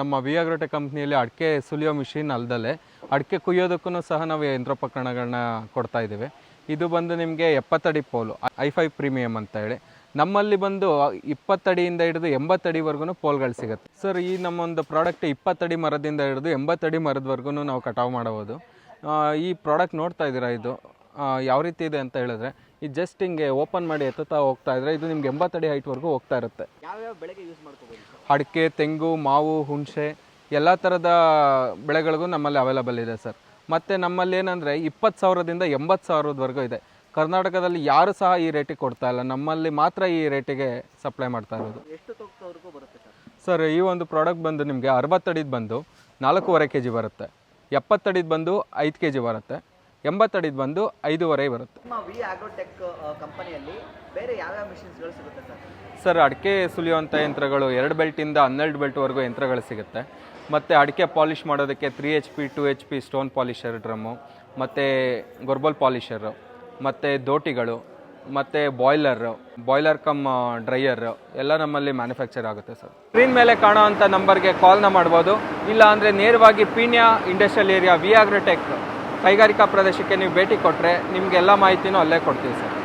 ನಮ್ಮ ವಿ ಕಂಪ್ನಿಯಲ್ಲಿ ಅಡಿಕೆ ಸುಲಿಯೋ ಮಿಷಿನ್ ಅಲ್ದಲೆ ಅಡಿಕೆ ಕುಯ್ಯೋದಕ್ಕೂ ಸಹ ನಾವು ಯಂತ್ರೋಪಕರಣಗಳನ್ನ ಕೊಡ್ತಾ ಇದ್ದೇವೆ. ಇದು ಬಂದು ನಿಮಗೆ ಎಪ್ಪತ್ತಡಿ ಪೋಲು, ಐ ಫೈವ್ ಪ್ರೀಮಿಯಂ ಅಂತ ಹೇಳಿ. ನಮ್ಮಲ್ಲಿ ಬಂದು ಇಪ್ಪತ್ತಡಿಯಿಂದ ಹಿಡಿದು ಎಂಬತ್ತಡಿವರೆಗೂ ಪೋಲ್ಗಳು ಸಿಗುತ್ತೆ. ಸರ್, ಈ ನಮ್ಮೊಂದು ಪ್ರಾಡಕ್ಟ್ ಇಪ್ಪತ್ತಡಿ ಮರದಿಂದ ಹಿಡಿದು ಎಂಬತ್ತಡಿ ಮರದವರೆಗೂ ನಾವು ಕಟಾವು ಮಾಡಬಹುದು ಈ ಪ್ರಾಡಕ್ಟ್ ನೋಡ್ತಾ ಇದ್ದೀರಾ ಇದು? ಯಾವ ರೀತಿ ಇದೆ ಅಂತ ಹೇಳಿದ್ರೆ ಈ ಜಸ್ಟ್ ಹಿಂಗೆ ಓಪನ್ ಮಾಡಿ ಎತ್ತುತ್ತಾ ಹೋಗ್ತಾ ಇದ್ರೆ ಇದು ನಿಮ್ಗೆ ಎಂಬತ್ತಡಿ ಹೈಟ್ವರೆಗೂ ಹೋಗ್ತಾ ಇರುತ್ತೆ. ಯಾವ್ಯಾವ ಬೆಳೆಗೆ ಯೂಸ್ ಮಾಡ್ಕೋಬೋದು? ಸರ್ ಅಡಿಕೆ ತೆಂಗು ಮಾವು ಹುಣಸೆ ಎಲ್ಲ ಥರದ ಬೆಳೆಗಳಿಗೂ ನಮ್ಮಲ್ಲಿ ಅವೈಲಬಲ್ ಇದೆ ಸರ್. ಮತ್ತು ನಮ್ಮಲ್ಲಿ ಏನಂದರೆ ಇಪ್ಪತ್ತು ಸಾವಿರದಿಂದ ಎಂಬತ್ತು ಸಾವಿರದವರೆಗೂ ಇದೆ. ಕರ್ನಾಟಕದಲ್ಲಿ ಯಾರು ಸಹ ಈ ರೇಟಿಗೆ ಕೊಡ್ತಾ ಇಲ್ಲ. ನಮ್ಮಲ್ಲಿ ಮಾತ್ರ ಈ ರೇಟಿಗೆ ಸಪ್ಲೈ ಮಾಡ್ತಾ ಇರೋದು. ಎಷ್ಟು ತೂಕದವರೆಗೂ ಬರುತ್ತೆ ಸರ್? ಸರ್ ಈ ಒಂದು ಪ್ರಾಡಕ್ಟ್ ಬಂದು ನಿಮಗೆ ಅರವತ್ತಡಿದು ಬಂದು ನಾಲ್ಕೂವರೆ ಕೆ ಜಿ ಬರುತ್ತೆ ಎಪ್ಪತ್ತಡಿದು ಬಂದು ಐದು ಕೆ ಜಿ ಬರುತ್ತೆ. ಎಂಬತ್ತಡಿದು ಬಂದು ಐದೂವರೆ ಬರುತ್ತೆ. ನಿಮ್ಮ ವಿ ಆಗ್ರೋಟೆಕ್ ಕಂಪನಿಯಲ್ಲಿ ಬೇರೆ ಯಾವ್ಯಾವ ಮಿಷಿನ್ಸ್ಗಳು ಸಿಗುತ್ತೆ ಸರ್? ಸರ್ ಅಡಿಕೆ ಸುಲಿಯುವಂಥ ಯಂತ್ರಗಳು ಎರಡು ಬೆಲ್ಟಿಂದ ಹನ್ನೆರಡು ಬೆಲ್ಟ್ವರೆಗೂ ಯಂತ್ರಗಳು ಸಿಗುತ್ತೆ. ಮತ್ತು ಅಡಿಕೆ ಪಾಲಿಷ್ ಮಾಡೋದಕ್ಕೆ three H P two H P stone polisher drum ಮತ್ತು ಗೊರ್ಬಲ್ ಪಾಲಿಷರು ಮತ್ತು ದೋಟಿಗಳು ಮತ್ತು ಬಾಯ್ಲರು ಬಾಯ್ಲರ್ ಕಮ್ ಡ್ರೈಯರ್ ಎಲ್ಲ ನಮ್ಮಲ್ಲಿ ಮ್ಯಾನುಫ್ಯಾಕ್ಚರ್ ಆಗುತ್ತೆ ಸರ್. ಸ್ಕ್ರೀನ್ ಮೇಲೆ ಕಾಣೋವಂಥ ನಂಬರ್ಗೆ ಕಾಲ್ನ ಮಾಡ್ಬೋದು. ಇಲ್ಲ ಅಂದರೆ ನೇರವಾಗಿ Peenya industrial area V Agrotech ಕೈಗಾರಿಕಾ ಪ್ರದೇಶಕ್ಕೆ ನೀವು ಭೇಟಿ ಕೊಟ್ಟರೆ ನಿಮಗೆಲ್ಲ ಮಾಹಿತಿನೂ ಅಲ್ಲೇ ಕೊಡ್ತೀವಿ ಸರ್.